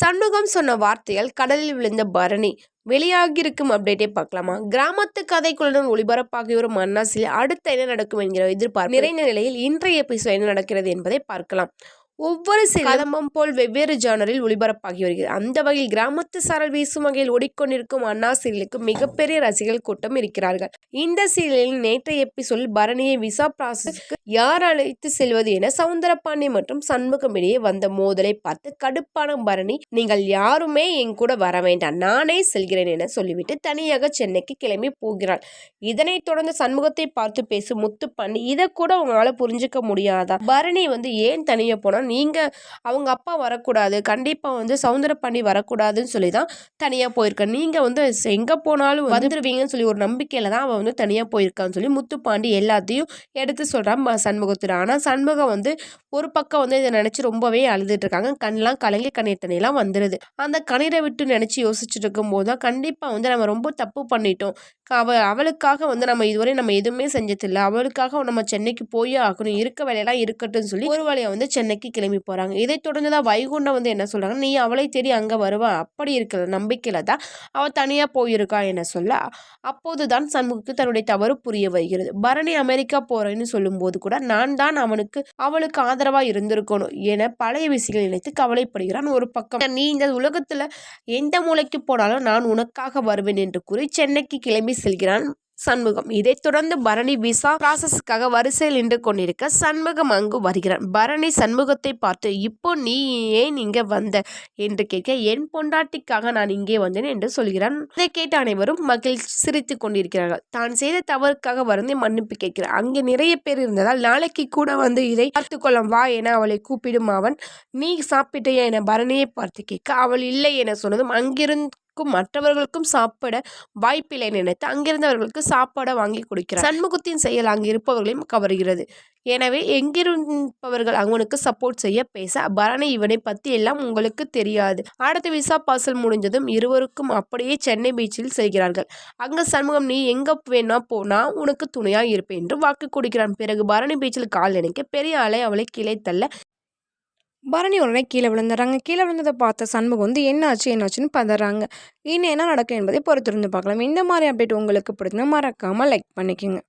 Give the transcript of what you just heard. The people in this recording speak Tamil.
சண்முகம் சொன்ன வார்த்தையால் கடலில் விழுந்த பரணி வெளியாகியிருக்கும் அப்டேட்டே பார்க்கலாமா? கிராமத்து கதைக்குள்ளுடன் ஒளிபரப்பாகி வரும் மன்னாசில் அடுத்து என்ன நடக்கும் என்கிற எதிர்பார்ப்பு? நிறைந்த நிலையில் இன்றைய எபிசோட் என்ன நடக்கிறது என்பதை பார்க்கலாம். ஒவ்வொரு கதம்பம் போல் வெவ்வேறு ஜானரில் ஒளிபரப்பாகி வருகிறது. அந்த வகையில் கிராமத்து சாரல் வீசும் வகையில் ஓடிக்கொண்டிருக்கும் அண்ணா சீரியலுக்கு மிகப்பெரிய ரசிகர்கள் கூட்டம் இருக்கிறார்கள். இந்த சீரியலில் நேற்றைய எபிசோடில் பரணியை விசா ப்ராசஸ்க்கு யார் அழைத்து செல்வது என சவுந்தரபாண்டி மற்றும் சண்முகம் இடையே வந்த மோதலை பார்த்து கடுப்பான பரணி நீங்கள் யாருமே என் கூட வர வேண்டாம். நானே செல்கிறேன் என சொல்லிவிட்டு தனியாக சென்னைக்கு கிளம்பி போகிறாள். இதனைத் தொடர்ந்து சண்முகத்தை பார்த்து பேசும் முத்துப்பாண்டி இதை கூட உங்களால் புரிஞ்சுக்க முடியாதா? பரணி வந்து ஏன் தனியாக போனால் நீங்கள் அவங்க அப்பா வரக்கூடாது. கண்டிப்பாக வந்து சவுந்தரபாண்டி வரக்கூடாதுன்னு சொல்லி தான் தனியாக போயிருக்கேன் நீங்கள் வந்து எங்கே போனாலும் வந்துடுவீங்கன்னு சொல்லி ஒரு நம்பிக்கையில் தான் அவன் வந்து தனியாக போயிருக்கான்னு சொல்லி முத்துப்பாண்டி எல்லாத்தையும் எடுத்து சொல்கிறான் சண்முகத்தில். ஆனால் சண்முகம் வந்து ஒரு பக்கம் வந்து இதை நினச்சி ரொம்பவே அழுதுட்ருக்காங்க கண்ணெலாம் கலங்கி கண்ணீர் தண்ணியெல்லாம் வந்துடுது அந்த கண்ணீரை விட்டு நினச்சி யோசிச்சுட்டு இருக்கும்போது தான் கண்டிப்பாக வந்து நம்ம ரொம்ப தப்பு பண்ணிட்டோம். அவ அவளுக்காக வந்து நம்ம இதுவரை நம்ம எதுவுமே செஞ்சதில்லை. அவளுக்காக நம்ம சென்னைக்கு போயே ஆகணும். இருக்க வேலையெல்லாம் இருக்கட்டும் சொல்லி ஒரு வழியை வந்து சென்னைக்கு கிளம்பி போகிறாங்க இதை தொடர்ந்து தான் வைகுண்டம் வந்து என்ன சொல்கிறாங்க நீ அவளை தேடி அங்கே வருவா. அப்படி இருக்கிற நம்பிக்கையில் தான் அவள் தனியாக போயிருக்கா என சொல்ல அப்போது தான் சண்முகத்துக்கு தன்னுடைய தவறு புரிய வருகிறது. பரணி அமெரிக்கா போகிறேன்னு சொல்லும்போது கூட நான் தான் அவனுக்கு அவளுக்கு ஆதரவாக இருந்திருக்கணும் என பழைய விஷயங்கள் நினைத்து கவலைப்படுகிறான் ஒரு பக்கம். நீ இந்த உலகத்தில் எந்த மூளைக்கு போனாலும் நான் உனக்காக வருவேன் என்று கூறி சென்னைக்கு கிளம்பி செல்கிறான். சண்முகம். இதைத் தொடர்ந்து பரணி விசா ப்ராசஸ்க்காக வரிசையில் நின்று கொண்டிருக்க சண்முகம் அங்கு வருகிறான். பரணி சண்முகத்தை பார்த்து இப்போ நீ ஏன் இங்கே வந்த? என்று கேட்க என் பொண்டாட்டிக்காக நான் இங்கே வந்தேன் என்று சொல்கிறான். இதை கேட்ட அனைவரும் மகிழ்ச்சி சிரித்து கொண்டிருக்கிறார்கள். தான் செய்த தவறுக்காக வருந்தி மன்னிப்பு கேட்கிறார். அங்கே நிறைய பேர் இருந்ததால் நாளைக்கு கூட வந்து இதை பார்த்துக்கொள்ளும் வா என அவளை கூப்பிடும் அவன் நீ சாப்பிட்டையா? என பரணியை பார்த்து கேட்க அவள் இல்லை என சொன்னதும் அங்கிருந்து எனக்கும் மற்றவர்களுக்கும் சாப்பிட வாய்ப்பில்லை நினைத்து அங்கிருந்தவர்களுக்கு சாப்பாடை வாங்கி கொடுக்கிறார். சண்முகத்தின் செயல் அங்கு இருப்பவர்களையும் கவர்கிறது. எனவே எங்கிருப்பவர்கள் அவனுக்கு சப்போர்ட் செய்ய பேச பரணி இவனை பத்தி எல்லாம் உங்களுக்கு தெரியாது. அடுத்த விசா பாசல் முடிஞ்சதும் இருவருக்கும் அப்படியே சென்னை பீச்சில் செல்கிறார்கள். அங்க சண்முகம் நீ எங்க வேணா போனா உனக்கு துணையா இருப்பேன் என்று வாக்கு கொடுக்கிறான். பிறகு பரணி பீச்சில் கால் நினைக்க பெரிய அலை அவளை கிளை தள்ள பரணி உடனே கீழே விழுந்துடுறாங்க. கீழே விழுந்ததை பார்த்த சண்முகம் வந்து என்னாச்சு என்னாச்சுன்னு பதறாங்க. இன்னும் என்ன நடக்கும் என்பதை பொறுத்திருந்து பார்க்கலாம். இந்த மாதிரி அப்டேட் உங்களுக்கு பிடிச்சினா மறக்காமல் லைக் பண்ணிக்கோங்க.